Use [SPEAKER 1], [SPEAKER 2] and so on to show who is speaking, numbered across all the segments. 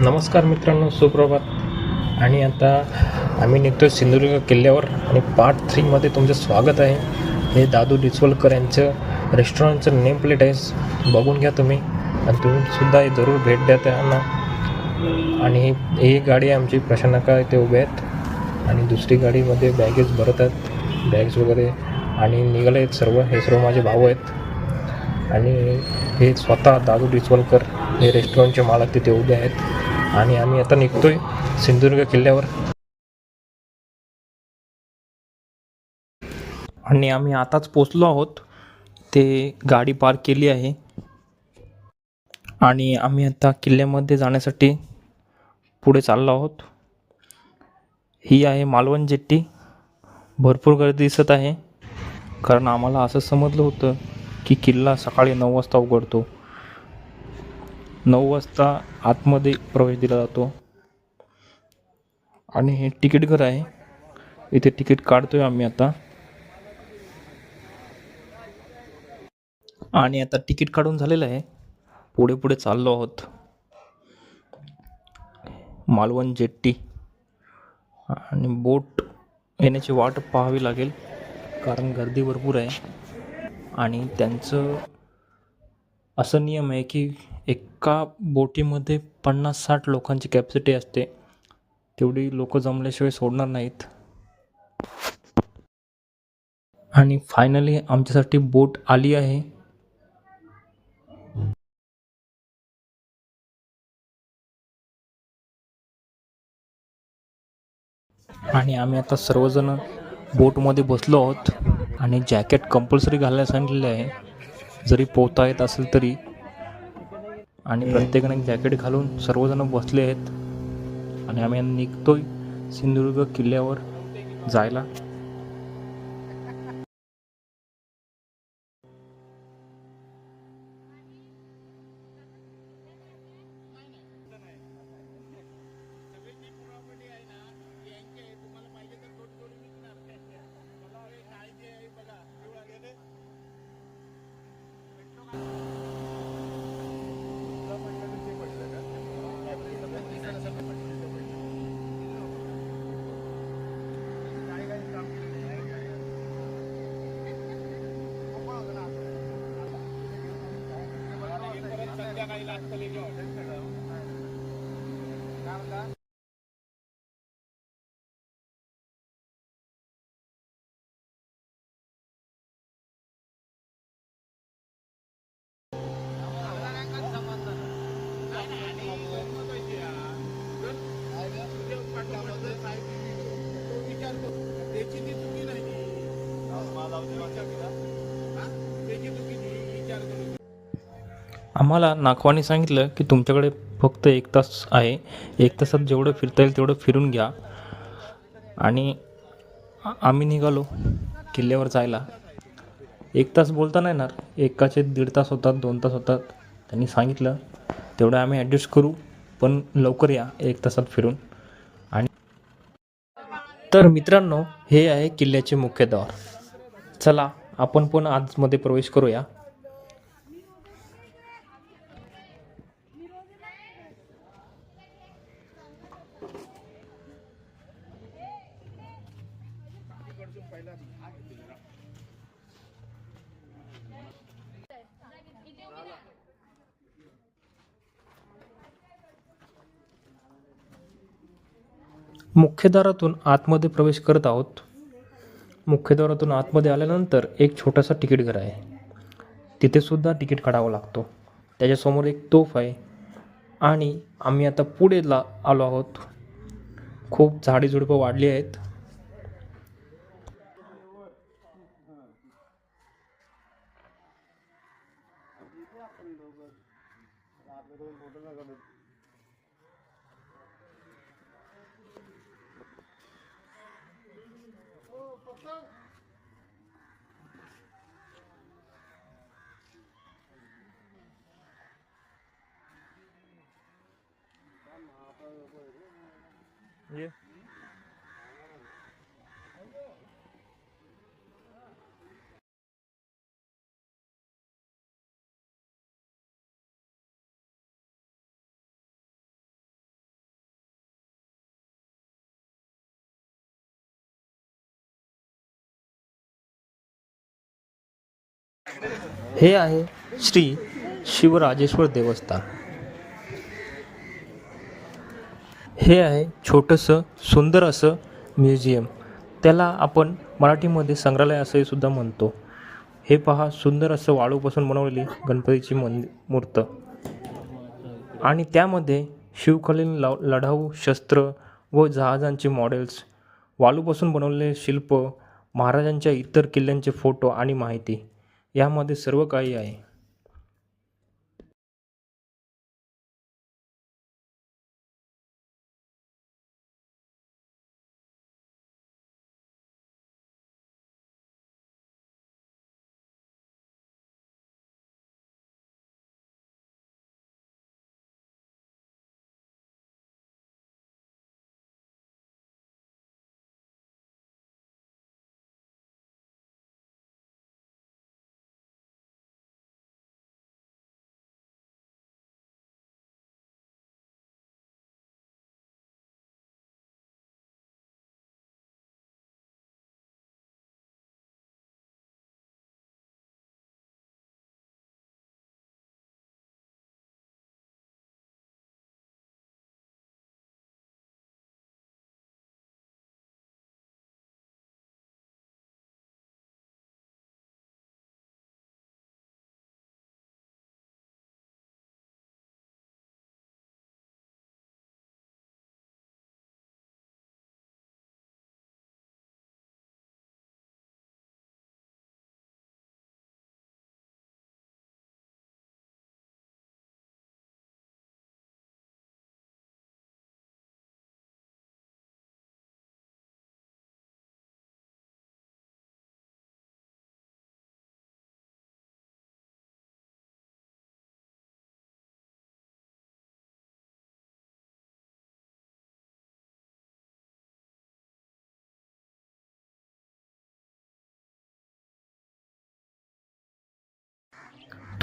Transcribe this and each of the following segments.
[SPEAKER 1] नमस्कार मित्रांनो सुप्रभात. आणि आता आम्ही निघतो सिंधुदुर्ग किल्ल्यावर आणि पार्ट थ्रीमध्ये तुमचं स्वागत आहे. हे दादू डिसवलकर यांचं रेस्टॉरंटचं नेम प्लेट आहे. बघून घ्या तुम्ही. आणि तुम्हीसुद्धा हे जरूर भेट द्या त्यांना. आणि ही गाडी आमची प्रशांका इथे उभे आहेत. आणि दुसरी गाडीमध्ये बॅगेज भरत आहेत. बॅग्स वगैरे. आणि निघाले आहेत सर्व. हे सर्व माझे भाऊ आहेत. आणि हे स्वतः दादू डिसवलकर हे रेस्टॉरंटचे मालक तिथे उभे आहेत. आणि आम्ही आता निघतोय सिंधुदुर्ग किल्ल्यावर. आणि आम्ही आताच पोचलो आहोत. ते गाडी पार्क केली आहे. आणि आम्ही आता किल्ल्यामध्ये जाण्यासाठी पुढे चाललो आहोत. ही आहे मालवण जेट्टी. भरपूर गर्दी दिसत आहे. कारण आम्हाला असं समजलं होतं की किल्ला सकाळी नऊ वाजता उघडतो. नऊ वाजता आतमध्ये प्रवेश दिला जातो. आणि हे तिकीट घर आहे. इथे तिकीट काढतोय आम्ही आता. आणि आता तिकीट काढून झालेलं आहे. पुढे पुढे चाललो आहोत. मालवण जेट्टी. आणि बोट येण्याची वाट पाहावी लागेल. कारण गर्दी भरपूर आहे. आणि त्यांचं असं नियम आहे की एका बोटीमध्ये पन्नास साठ लोकांची कॅपॅसिटी असते. तेवढी लोक जमल्याशिवाय सोडणार नाहीत. आणि फायनली आमच्यासाठी बोट आली आहे. आणि आम्ही आता सर्वजण बोटमध्ये बसलो आहोत. आणि जॅकेट कंपल्सरी घालायला सांगितलेलं आहे. जरी पोहता येत असेल तरी. आणि प्रत्येकाने जॅकेट घालून सर्वजण बसले आहेत. आणि आम्ही निघतोय सिंधुदुर्ग किल्ल्यावर जायला. त्याची ती चुकी नाही. आम्हाला नाखवाने सांगितलं की तुमच्याकडे फक्त एक तास आहे. एक तासात जेवढं फिरता येईल तेवढं फिरून घ्या. आणि आम्ही निघालो किल्ल्यावर जायला. एक तास बोलता नाही येणार. एकाचे दीड तास होतात दोन तास होतात. त्यांनी सांगितलं तेवढं आम्ही ॲडजस्ट करू पण लवकर या एक तासात फिरून. आणि तर मित्रांनो हे आहे किल्ल्याचे मुख्य द्वार. चला आपण पण आजमध्ये प्रवेश करूया. मुख्यद्वारातून आतमध्ये प्रवेश करत आहोत. मुख्यद्वारातून आतमध्ये आल्यानंतर एक छोटासा तिकीट घर आहे. तिथेसुद्धा तिकीट काढावा लागतो. त्याच्यासमोर एक तोफ आहे. आणि आम्ही आता पुढेला आलो आहोत. खूप झाडेझुडपं वाढली आहेत. हे. आहे श्री शिवराजेश्वर देवस्थान. हे आहे छोटंसं सुंदर असं म्युझियम. त्याला आपण मराठीमध्ये संग्रहालय असंही सुद्धा म्हणतो. हे पहा सुंदर असं वाळूपासून बनवलेली गणपतीची मंदि मूर्त. आणि त्यामध्ये शिवकालीन लव लढाऊ शस्त्र व जहाजांचे मॉडेल्स वाळूपासून बनवलेले शिल्प महाराजांच्या इतर किल्ल्यांचे फोटो आणि माहिती. यामध्ये सर्व काही आहे.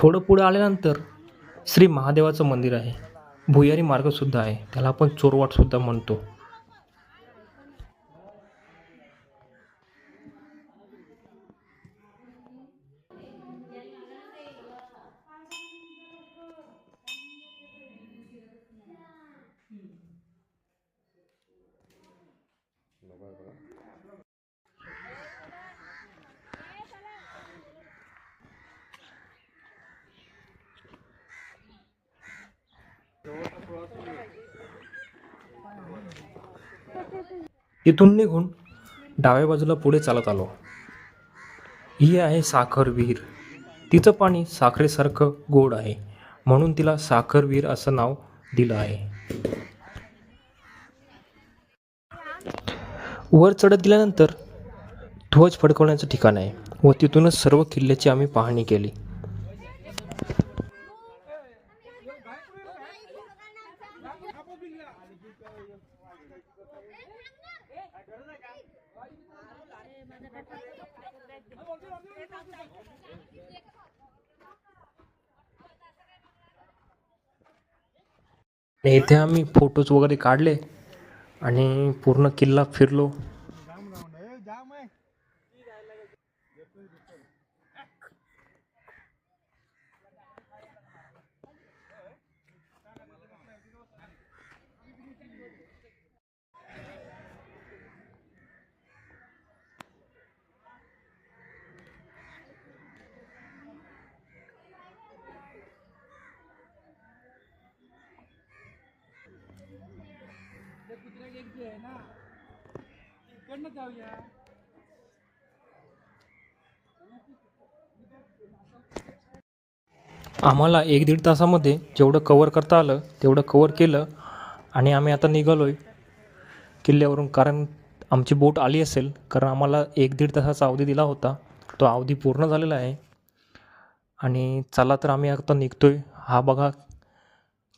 [SPEAKER 1] थोडं पुढं आल्यानंतर श्री महादेवाचं मंदिर आहे. भुयारी मार्गसुद्धा आहे. त्याला आपण चोरवाटसुद्धा म्हणतो. इथून निघून डाव्या बाजूला पुढे चालत आलो. ही आहे साखर विहीर. तिचं पाणी साखरेसारखं गोड आहे म्हणून तिला साखर विहीर असं नाव दिलं आहे. वर चढत गेल्यानंतर ध्वज फडकवण्याचं ठिकाण आहे व तिथूनच सर्व किल्ल्याची आम्ही पाहणी केली. आणि इथे आम्ही फोटोज वगैरे काढले आणि पूर्ण किल्ला फिरलो. आम्हाला एक दीड तासामध्ये जेवढं कवर करता आलं तेवढं कवर केलं आणि आम्ही आता निघालो आहे किल्ल्यावरून. कारण आमची बोट आली असेल कारण आम्हाला एक दीड तासाचा अवधी दिला होता. तो अवधी पूर्ण झालेला आहे. आणि चला तर आम्ही आता निघतो आहे हा बघा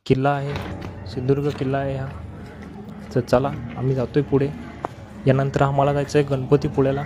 [SPEAKER 1] किल्ला आहे सिंधुदुर्ग किल्ला आहे हा. तर चला आम्ही जातो आहे पुढे. यानंतर आम्हाला जायचं आहे गणपतीपुळ्याला